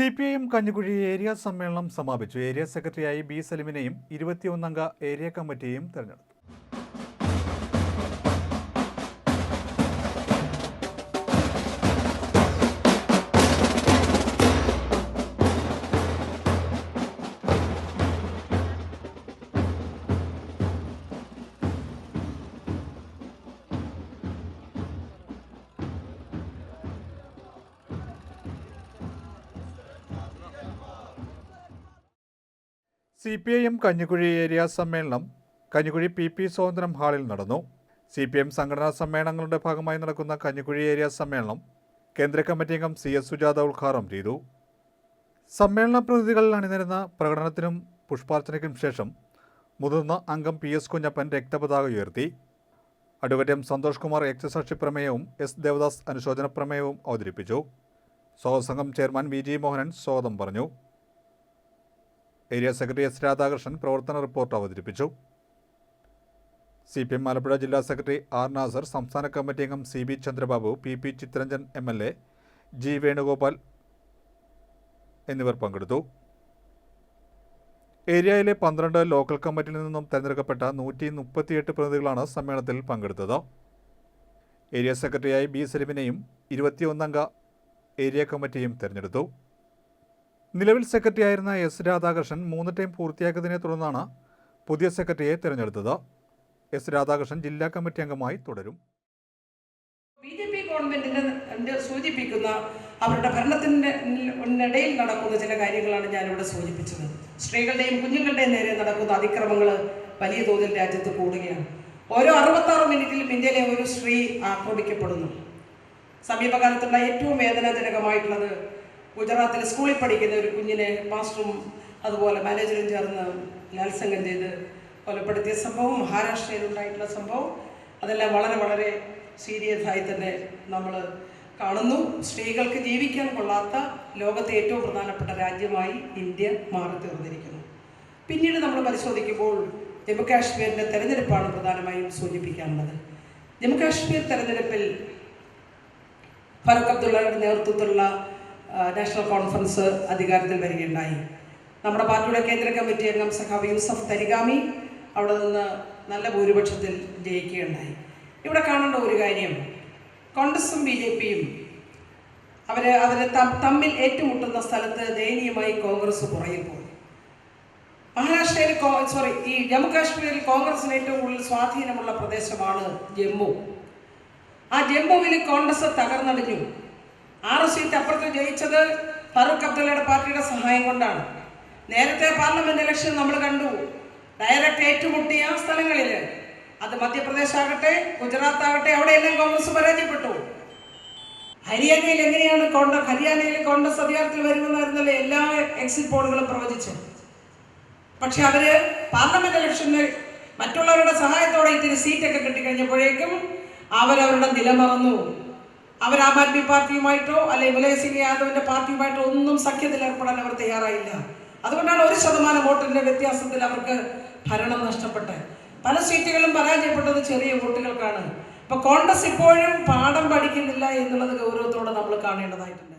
C P I M Kanjikuzhi area സമ്മേളനം സമാപിച്ചു. Area സെക്രട്ടറിയായി ബി സലിമിനെയും ഇരുപത്തിയൊന്നംഗ ഏരിയ കമ്മിറ്റിയെയും തെരഞ്ഞെടുത്തു. C P I M Kanjikuzhi area സമ്മേളനം കഞ്ഞിക്കുഴി പി പി സ്വതന്ത്രം ഹാളിൽ നടന്നു. സി പി എം സംഘടനാ സമ്മേളനങ്ങളുടെ ഭാഗമായി നടക്കുന്ന കഞ്ഞിക്കുഴി ഏരിയ സമ്മേളനം കേന്ദ്ര കമ്മിറ്റി അംഗം സി എസ് സുജാത ഉദ്ഘാടനം ചെയ്തു. സമ്മേളന പ്രതിനിധികളിൽ അണിനിരുന്ന പ്രകടനത്തിനും പുഷ്പാർച്ചനയ്ക്കും ശേഷം മുതിർന്ന അംഗം പി എസ് കുഞ്ഞപ്പൻ രക്തപതാക ഉയർത്തി. അഡ്വക്കേറ്റ് എം സന്തോഷ് കുമാർ രക്തസാക്ഷി പ്രമേയവും എസ് ദേവദാസ് അനുശോചന പ്രമേയവും അവതരിപ്പിച്ചു. സ്വാഗതസംഘം ചെയർമാൻ വി ജി മോഹനൻ സ്വാഗതം പറഞ്ഞു. ഏരിയ സെക്രട്ടറി എസ് രാധാകൃഷ്ണൻ പ്രവർത്തന റിപ്പോർട്ട് അവതരിപ്പിച്ചു. സി പി എം ആലപ്പുഴ ജില്ലാ സെക്രട്ടറി ആർ നാസർ സംസ്ഥാന കമ്മിറ്റി അംഗം C B Chandrababu P P Chithranjan M L A G Venugopal എന്നിവർ പങ്കെടുത്തു. ഏരിയയിലെ പന്ത്രണ്ട് ലോക്കൽ കമ്മിറ്റിയിൽ നിന്നും തിരഞ്ഞെടുക്കപ്പെട്ട നൂറ്റി മുപ്പത്തിയെട്ട് പ്രതിനിധികളാണ് സമ്മേളനത്തിൽ പങ്കെടുത്തത്. ഏരിയ സെക്രട്ടറിയായി ബി സലിമിനെയും ഇരുപത്തിയൊന്നംഗ ഏരിയ കമ്മിറ്റിയും തെരഞ്ഞെടുത്തു. നിലവിൽ സെക്രട്ടറിയായിരുന്ന എസ് രാധാകൃഷ്ണൻ മൂന്ന് ടൈം പൂർത്തിയാക്കിയതിനെ തുടർന്നാണ് പുതിയ സെക്രട്ടറിയെ തിരഞ്ഞെടുത്തത്. എസ് രാധാകൃഷ്ണൻ ജില്ലാ കമ്മിറ്റി അംഗമായി തുടരും. ബി ജെ പി ഗവൺമെന്റിന്റെ സൂചിപ്പിക്കുന്ന അവരുടെ ഭരണത്തിന്റെ ഇടയിൽ നടക്കുന്ന ചില കാര്യങ്ങളാണ് ഞാനിവിടെ സൂചിപ്പിച്ചത്. സ്ത്രീകളുടെയും കുഞ്ഞുങ്ങളുടെയും നേരെ നടക്കുന്ന അതിക്രമങ്ങൾ വലിയ തോതിൽ രാജ്യത്ത് കൂടുകയാണ്. ഓരോ അറുപത്താറ് മിനിറ്റിലും ഇന്ത്യയിലെ ഒരു സ്ത്രീ ആക്രമിക്കപ്പെടുന്നു. സമീപകാലത്തുള്ള ഏറ്റവും വേദനാജനകമായിട്ടുള്ളത് ഗുജറാത്തിൽ സ്കൂളിൽ പഠിക്കുന്ന ഒരു കുഞ്ഞിനെ മാസ്റ്ററും അതുപോലെ മാനേജറും ചേർന്ന് ലാത്സംഗം ചെയ്ത് കൊലപ്പെടുത്തിയ സംഭവം മഹാരാഷ്ട്രയിൽ ഉണ്ടായിട്ടുള്ള സംഭവം. അതെല്ലാം വളരെ വളരെ സീരിയസ് ആയി തന്നെ നമ്മൾ കാണുന്നു. സ്ത്രീകൾക്ക് ജീവിക്കാൻ കൊള്ളാത്ത ലോകത്തെ ഏറ്റവും പ്രധാനപ്പെട്ട രാജ്യമായി ഇന്ത്യ മാറി തീർന്നിരിക്കുന്നു പിന്നീട് നമ്മൾ പരിശോധിക്കുമ്പോൾ ജമ്മു കാശ്മീരിന്റെ തെരഞ്ഞെടുപ്പാണ് പ്രധാനമായും സൂചിപ്പിക്കാനുള്ളത്. ജമ്മു കാശ്മീർ തെരഞ്ഞെടുപ്പിൽ ഫറൂഖ് അബ്ദുള്ളയുടെ നേതൃത്വത്തിലുള്ള നാഷണൽ കോൺഫറൻസ് അധികാരത്തിൽ വരികയുണ്ടായി. നമ്മുടെ പാർട്ടിയുടെ കേന്ദ്ര കമ്മിറ്റി അംഗം സഖാവ് യൂസഫ് തരിഗാമി അവിടെ നിന്ന് നല്ല ഭൂരിപക്ഷത്തിൽ ജയിക്കുകയുണ്ടായി. ഇവിടെ കാണേണ്ട ഒരു കാര്യം കോൺഗ്രസും ബി ജെ പിയും അവർ അവർ തമ്മിൽ ഏറ്റുമുട്ടുന്ന സ്ഥലത്ത് ദയനീയമായി കോൺഗ്രസ് പുറകിൽ പോയി. മഹാരാഷ്ട്രയിൽ സോറി ഈ ജമ്മു കാശ്മീരിൽ കോൺഗ്രസിന് ഏറ്റവും കൂടുതൽ സ്വാധീനമുള്ള പ്രദേശമാണ് ജമ്മു. ആ ജമ്മുവിൽ കോൺഗ്രസ് തകർന്നടിഞ്ഞു. ആറ് സീറ്റ് അപ്പുറത്ത് ജയിച്ചത് ഫറൂഖ് അബ്ദുള്ളയുടെ പാർട്ടിയുടെ സഹായം കൊണ്ടാണ്. നേരത്തെ പാർലമെന്റ് ഇലക്ഷൻ നമ്മൾ കണ്ടു. ഡയറക്റ്റ് ഏറ്റുമുട്ടിയ സ്ഥലങ്ങളിൽ അത് മധ്യപ്രദേശ് ആകട്ടെ ഗുജറാത്ത് ആകട്ടെ അവിടെയെല്ലാം കോൺഗ്രസ് പരാജയപ്പെട്ടു. ഹരിയാനയിൽ എങ്ങനെയാണ് കോൺഗ്രസ് ഹരിയാനയിൽ കോൺഗ്രസ് അധികാരത്തിൽ വരുന്നതായിരുന്നല്ലേ എല്ലാ എക്സിറ്റ് പോളുകളും പ്രവചിച്ചത്. പക്ഷെ അവർ പാർലമെന്റ് ഇലക്ഷന് മറ്റുള്ളവരുടെ സഹായത്തോടെ ഇത്തിരി സീറ്റൊക്കെ കിട്ടിക്കഴിഞ്ഞപ്പോഴേക്കും അവരവരുടെ നിലമറന്നു അവർ ആം ആദ്മി പാർട്ടിയുമായിട്ടോ അല്ലെങ്കിൽ വിലയ സിംഗ് യാദവിന്റെ പാർട്ടിയുമായിട്ടോ ഒന്നും സഖ്യത്തിൽ ഏർപ്പെടാൻ അവർ തയ്യാറായില്ല. അതുകൊണ്ടാണ് ഒരു ശതമാനം വോട്ടിന്റെ വ്യത്യാസത്തിൽ അവർക്ക് ഭരണം നഷ്ടപ്പെട്ടത്. പല സീറ്റുകളും പരാജയപ്പെട്ടത് ചെറിയ വോട്ടുകൾക്കാണ്. ഇപ്പൊ കോൺഗ്രസ് ഇപ്പോഴും പാഠം പഠിക്കുന്നില്ല എന്നുള്ളത് ഗൗരവത്തോടെ നമ്മൾ കാണേണ്ടതായിട്ടുണ്ട്.